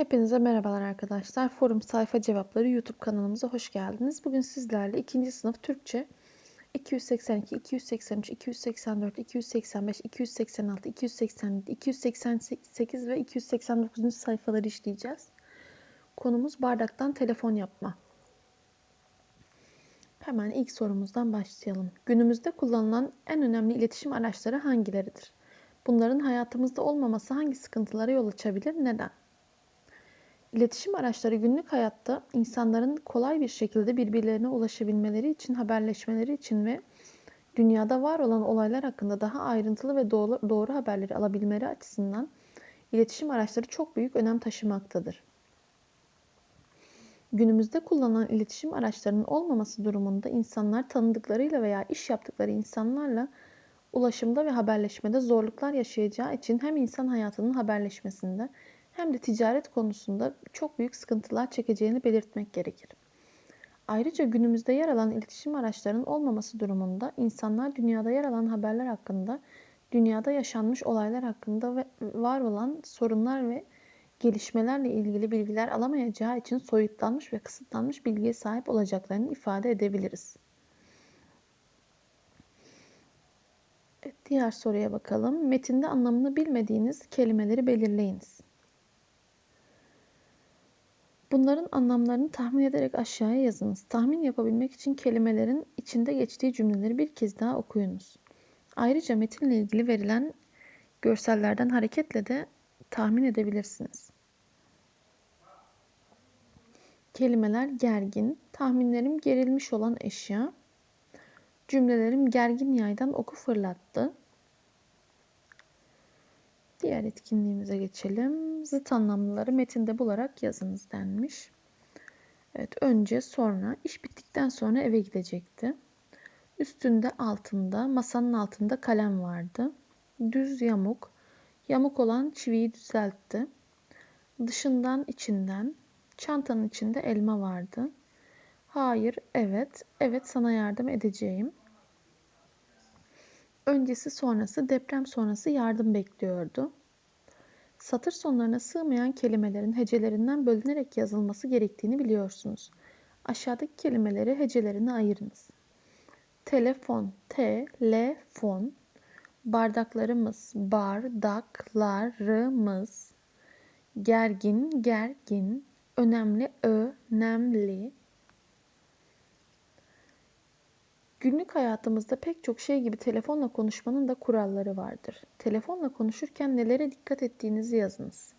Hepinize merhabalar arkadaşlar. Forum Sayfa Cevapları YouTube kanalımıza hoş geldiniz. Bugün sizlerle 2. sınıf Türkçe 282, 283, 284, 285, 286, 287, 288 ve 289. sayfaları işleyeceğiz. Konumuz bardaktan telefon yapma. Hemen ilk sorumuzdan başlayalım. Günümüzde kullanılan en önemli iletişim araçları hangileridir? Bunların hayatımızda olmaması hangi sıkıntılara yol açabilir? Neden? İletişim araçları günlük hayatta insanların kolay bir şekilde birbirlerine ulaşabilmeleri için, haberleşmeleri için ve dünyada var olan olaylar hakkında daha ayrıntılı ve doğru, doğru haberleri alabilmeleri açısından iletişim araçları çok büyük önem taşımaktadır. Günümüzde kullanılan iletişim araçlarının olmaması durumunda insanlar tanıdıklarıyla veya iş yaptıkları insanlarla ulaşımda ve haberleşmede zorluklar yaşayacağı için hem insan hayatının haberleşmesinde hem de ticaret konusunda çok büyük sıkıntılar çekeceğini belirtmek gerekir. Ayrıca günümüzde yer alan iletişim araçlarının olmaması durumunda insanlar dünyada yer alan haberler hakkında, dünyada yaşanmış olaylar hakkında ve var olan sorunlar ve gelişmelerle ilgili bilgiler alamayacağı için soyutlanmış ve kısıtlanmış bilgiye sahip olacaklarını ifade edebiliriz. Diğer soruya bakalım. Metinde anlamını bilmediğiniz kelimeleri belirleyiniz. Bunların anlamlarını tahmin ederek aşağıya yazınız. Tahmin yapabilmek için kelimelerin içinde geçtiği cümleleri bir kez daha okuyunuz. Ayrıca metinle ilgili verilen görsellerden hareketle de tahmin edebilirsiniz. Kelimeler gergin, tahminlerim gerilmiş olan eşya, cümlelerim gergin yaydan oku fırlattı. Diğer etkinliğimize geçelim. Zıt anlamlıları metinde bularak yazınız denmiş. Evet, önce sonra iş bittikten sonra eve gidecekti. Üstünde altında masanın altında kalem vardı. Düz yamuk. Yamuk olan çiviyi düzeltti. Dışından içinden çantanın içinde elma vardı. Hayır, evet, evet sana yardım edeceğim. Öncesi sonrası deprem sonrası yardım bekliyordu. Satır sonlarına sığmayan kelimelerin hecelerinden bölünerek yazılması gerektiğini biliyorsunuz. Aşağıdaki kelimeleri hecelerine ayırınız. Telefon, telefon, bardaklarımız, bardaklarımız, gergin, gergin, önemli, önemli, Günlük hayatımızda pek çok şey gibi telefonla konuşmanın da kuralları vardır. Telefonla konuşurken nelere dikkat ettiğinizi yazınız.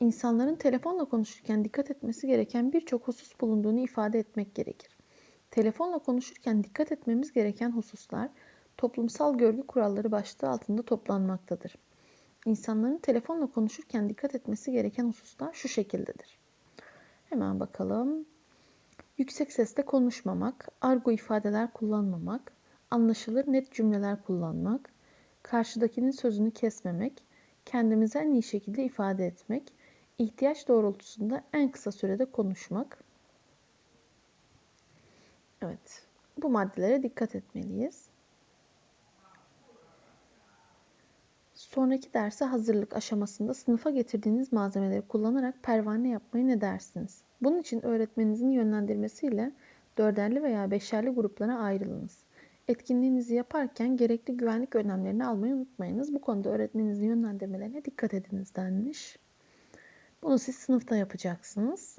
İnsanların telefonla konuşurken dikkat etmesi gereken birçok husus bulunduğunu ifade etmek gerekir. Telefonla konuşurken dikkat etmemiz gereken hususlar toplumsal görgü kuralları başlığı altında toplanmaktadır. İnsanların telefonla konuşurken dikkat etmesi gereken hususlar şu şekildedir. Hemen bakalım. Yüksek sesle konuşmamak, argo ifadeler kullanmamak, anlaşılır net cümleler kullanmak, karşıdakinin sözünü kesmemek, kendimizi en iyi şekilde ifade etmek, ihtiyaç doğrultusunda en kısa sürede konuşmak. Evet, bu maddelere dikkat etmeliyiz. Sonraki derse hazırlık aşamasında sınıfa getirdiğiniz malzemeleri kullanarak pervane yapmayı ne dersiniz? Bunun için öğretmeninizin yönlendirmesiyle dörderli veya beşerli gruplara ayrılınız. Etkinliğinizi yaparken gerekli güvenlik önlemlerini almayı unutmayınız. Bu konuda öğretmeninizin yönlendirmelerine dikkat ediniz denmiş. Bunu siz sınıfta yapacaksınız.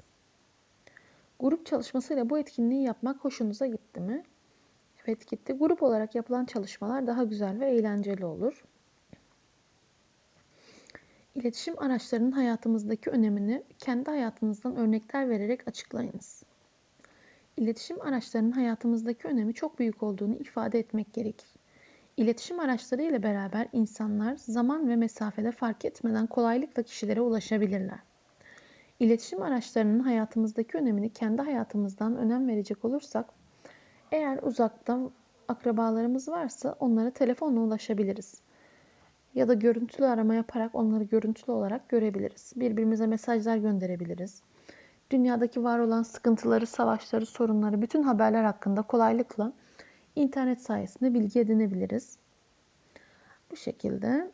Grup çalışmasıyla bu etkinliği yapmak hoşunuza gitti mi? Evet gitti. Grup olarak yapılan çalışmalar daha güzel ve eğlenceli olur. İletişim araçlarının hayatımızdaki önemini kendi hayatınızdan örnekler vererek açıklayınız. İletişim araçlarının hayatımızdaki önemi çok büyük olduğunu ifade etmek gerekir. İletişim araçları ile beraber insanlar zaman ve mesafede fark etmeden kolaylıkla kişilere ulaşabilirler. İletişim araçlarının hayatımızdaki önemini kendi hayatımızdan önem verecek olursak, eğer uzakta akrabalarımız varsa onlara telefonla ulaşabiliriz ya da görüntülü arama yaparak onları görüntülü olarak görebiliriz. Birbirimize mesajlar gönderebiliriz. Dünyadaki var olan sıkıntıları, savaşları, sorunları, bütün haberler hakkında kolaylıkla internet sayesinde bilgi edinebiliriz. Bu şekilde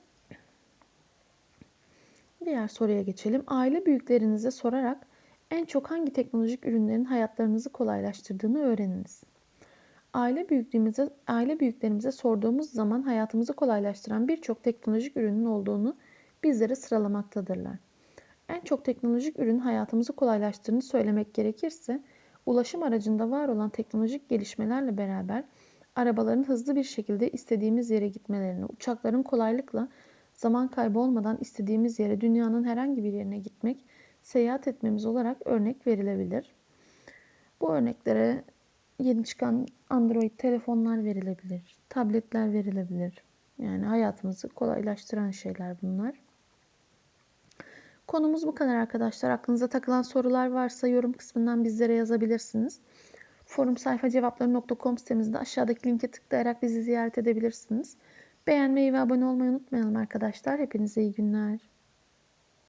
Diğer soruya geçelim. Aile büyüklerinize sorarak en çok hangi teknolojik ürünlerin hayatlarınızı kolaylaştırdığını öğreniniz. Aile büyüklerimize, aile büyüklerimize sorduğumuz zaman hayatımızı kolaylaştıran birçok teknolojik ürünün olduğunu bizlere sıralamaktadırlar. En çok teknolojik ürün hayatımızı kolaylaştırdığını söylemek gerekirse, ulaşım aracında var olan teknolojik gelişmelerle beraber arabaların hızlı bir şekilde istediğimiz yere gitmelerini, uçakların kolaylıkla zaman kaybı olmadan istediğimiz yere dünyanın herhangi bir yerine gitmek, seyahat etmemiz olarak örnek verilebilir. Bu örneklere yeni çıkan Android telefonlar verilebilir, tabletler verilebilir. Yani hayatımızı kolaylaştıran şeyler bunlar. Konumuz bu kadar arkadaşlar. Aklınıza takılan sorular varsa yorum kısmından bizlere yazabilirsiniz. Forum sayfa cevapları.com sitemizde aşağıdaki linke tıklayarak bizi ziyaret edebilirsiniz. Beğenmeyi ve abone olmayı unutmayalım arkadaşlar. Hepinize iyi günler.